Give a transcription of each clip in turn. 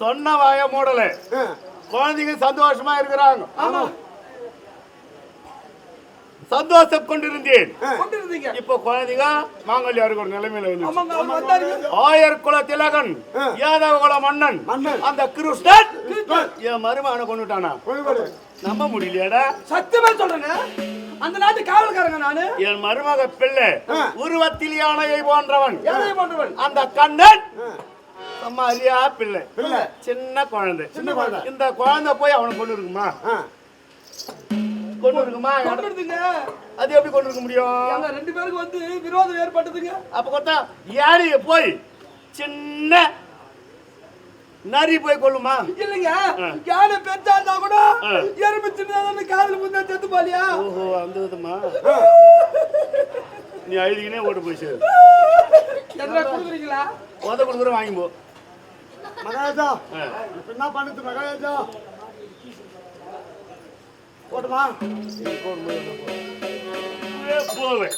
சொன்ன வாய மூடல. குழந்தைங்க சந்தோஷமா இருக்கிறாங்க. ஆமா. சந்தோஷம் கொண்டிருந்தேன். கொண்டு இருந்தீங்க இப்போ குழந்தைங்க மாங்கல்யா இருக்கிற நிலைமையில வந்து ஆயர் குல திலகன். யாதவ குல மன்னன். அந்த கிருஷ்ணன். என் மருமகனை கொண்டுட்டானா. நம்ப முடியலையாடா. சத்தியமா சொல்றேங்க. அந்த நாட்டு காவல்காரங்க நானு. என் மருமக பிள்ளை. உருவத்தில் யானையை போன்றவன். யாரை பண்றவன் அந்த கண்ணன். ஆ. நம்ம அறியா பிள்ளை. பிள்ளை. சின்ன குழந்தை. சின்ன குழந்தை. இந்த குழந்தை போய் அவனை கொண்டு இருக்குமா. கொண்டு இருக்குமா இருந்தீங்க அது எப்படி கொண்டு இருக்க முடியும்? ரெண்டு பேருக்கு வந்து விரோதம் ஏற்பட்டதுங்க அப்ப கொத்தா யானைய போய் சின்ன நரி போய் கொள்ளுமா? இல்லைங்க. யானை பெருசா இருந்தா கூட. எறும்பு சின்னதா காதல முந்தா செத்து பாலியா? ஓஹோ அந்த விதமா? நீ அழுதிக்கினே ஓட்டு போய் சேரு. கொடுக்குறீங்களா? உத கொடுக்குற வாங்கி போ. மகாராஜா என்ன பண்ணுது மகாராஜா? போட்டுமா? ஏ, போவேன்.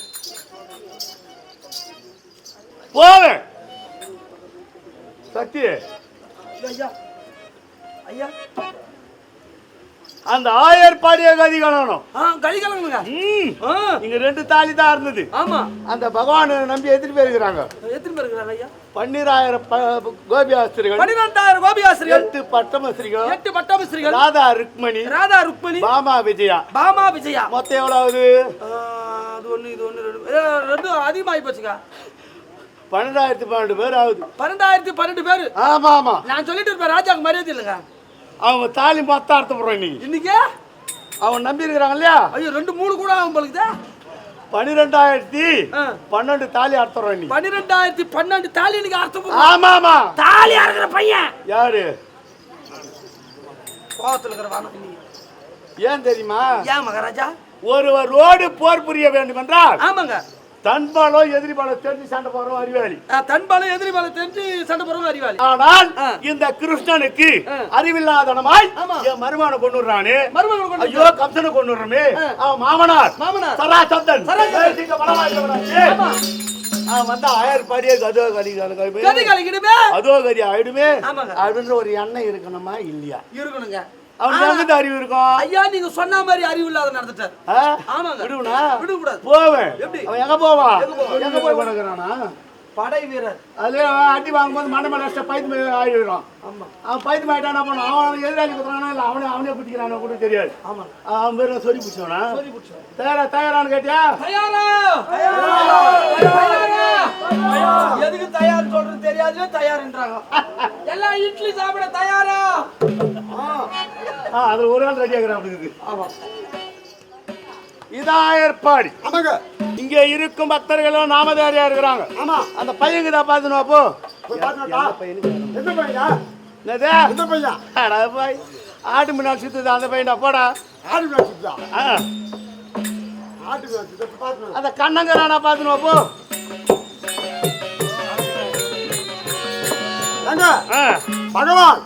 போவேன். சக்தி ஐயா ஐயா. அந்த ஆயர் பாடிய கதி காணணும் ஆ கை கலங்குங்க ம். ஆ. இங்க ரெண்டு தாலி தான் இருந்தது. ஆமா. அந்த பகவானை நம்பி எத்தனை பேர் இருக்கிறாங்க? ஐயா? பன்னிராயிரம் கோபி ஆசிரியர்கள் பன்னிரெண்டாயிரம் கோபி ஆசிரியர் எட்டு பட்டமஸ்ரீகள் எட்டு பட்டாபிஸ்ரீகள் ராதா ருக்மணி ராதா ருக்மணி பாமா விஜயா. பாமா விஜயா. மொத்தம் எவ்வளவு? அது ஒண்ணு இது ஒண்ணு ரெண்டு ஏ, ரெண்டும் அதிகமாகி போச்சுங்க பன்னெண்டாயிரத்தி பன்னெண்டு பேர் ஆகுது. பன்னெண்டாயிரத்தி பன்னெண்டு பேர். ஆமா ஆமா. நான் சொல்லிட்டு இருப்பேன் ராஜாவுக்கு மரியாதை இல்லைங்க அவங்க தாலி மொத்தம் அர்த்தம் போடுறோம் இன்னைக்கு. இன்னைக்கு? அவன் நம்பி இருக்கிறாங்க இல்லையா? ஐயோ ரெண்டு மூணு கூட ஆகும் போலுக்குதே பன்னிரெண்டாயிரத்தி. பன்னெண்டு தாலி அர்த்தம் இன்னைக்கு. பன்னிரெண்டாயிரத்தி பன்னெண்டு தாலி இன்னைக்கு அர்த்தம் போகுது. ஆமா ஆமா. தாலி அறுக்கிற பையன். யாரு? கோவத்தில் இருக்கிற. ஏன் தெரியுமா? ஏன் மகாராஜா? ஒருவரோடு போர் புரிய வேண்டும் என்றால் ஆமாங்க. தன்பாலோ எதிரிபாலோ தெரிஞ்சு சண்டை போறோம் அறிவாளி. ஆ, தன்பாலும் எதிரி பாலம் தெரிஞ்சு சண்டை போறவங்க அறிவாளி. ஆனால். இந்த கிருஷ்ணனுக்கு. அறிவில்லாதனமாய். என் மருமான கொண்டு வர்றானே மருமகள் கொண்டு ஐயோ கம்சனை கொண்டு வர்றமே அவன் மாமனார். மாமனார். சராசந்தன். அவன் வந்து ஆயர் பாடியே அதோ கலி கலி கதி அதோ கரி ஆயிடுமே. அப்படின்ற ஒரு எண்ணம் இருக்கணுமா? இல்லையா? இருக்கணுங்க. அவனுக்கு எங்கிட்ட அறிவு இருக்கும் ஐயா நீங்க சொன்ன மாதிரி அறிவு இல்லாத நடந்துட்டார்? ஆமாங்க. விடுவனா? விடக்கூடாது போவேன். எப்படி? அவன் எங்க போவான் எங்க போய் படை வீரர். அது அவன் அடி வாங்கும்போது மண்டை மேல அடிச்சா பைத்து ஆயிடுறான் ஆமா. அவன் பைத்து ஆயிட்டா என்ன பண்ணுவான்? அவன் எதிராளி குத்துறானா? இல்ல அவனே அவனே பிடிக்கிறானோ கூட தெரியாது. ஆமா. அவன் பேர் சொல்லி பிடிச்சவனா? சொல்லி தயாரா தயாரான்னு கேட்டியா? தயாரா? எதுக்கு தயார் சொல்றது தெரியாது தயார்ன்றாங்க. எல்லாம் இட்லி சாப்பிட தயாரா? ஆ, அது ஒரு நாள் ரெடி ஆகுறா அப்படி இருக்கு. ஆமா. இதான் ஏற்பாடு. ஆமாங்க. இங்க இருக்கும் பக்தர்களும் நாமதாரியா இருக்கிறாங்க. ஆமா. அந்த பையங்க தான் பார்த்துன்னு வா, போ போய் பாத்துட்டா எந்த பையா என்னது? எந்த பையா அட போய். ஆட்டு முன்னாடி சுத்துது அந்த பையன்டா போடா. ஆடு விளாச்சுதா ஆ, ஆட்டு விளாச்சுதா பாத்து அந்த கண்ணங்கரானா பார்த்துன்னு வா, போ ஏங்க ஆ, பகவான்.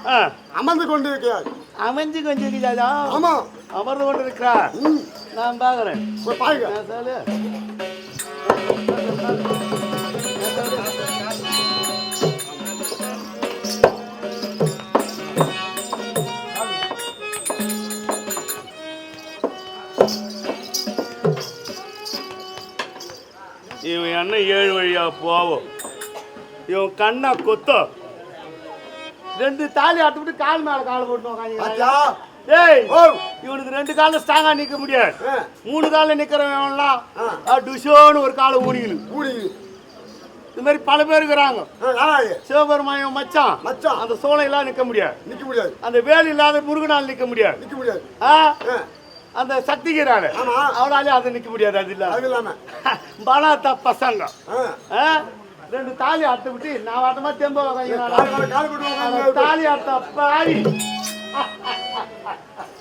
அமர்ந்து கொண்டு இருக்கிறார் அமைஞ்சு கொஞ்சம் இருக்குதா ஆமா. அமர்ந்து கொண்டு இருக்கிறா நான் பாக்குறேன் பாருங்க. சொல்லு. இவன் என்ன ஏழு வழியா போவோம் இவன் கண்ணா கொத்தம் ரெண்டு தாலி அட்டுவிட்டு கால் மேல கால் போட்டு டேய் ஓ. இவனுக்கு ரெண்டு காலில் ஸ்ட்ராங்கா நிக்க முடியாது. மூணு காலில் நிக்கிறவன்லாம் ஆ. டுஷோன்னு ஒரு காலை ஊனிக்கணும் கூடி இந்த மாதிரி பல பேர் இருக்கிறாங்க. சிவபெருமாயம் மச்சான். மச்சான். அந்த சோலையெல்லாம் நிக்க முடியாது. நிக்க முடியாது. அந்த வேல் இல்லாத முருகனால் நிக்க முடியாது. நிக்க முடியாது. ஆ? அந்த சக்திகிறாரு ஆமா. அவனாலே அதை நிக்க முடியாது அது இல்ல அது இல்லாம. பலாத்த பசங்க? ரெண்டு தாலி அறுத்து விட்டு நான் வாட்டமா தெம்ப தாலி அறுத்த பாடி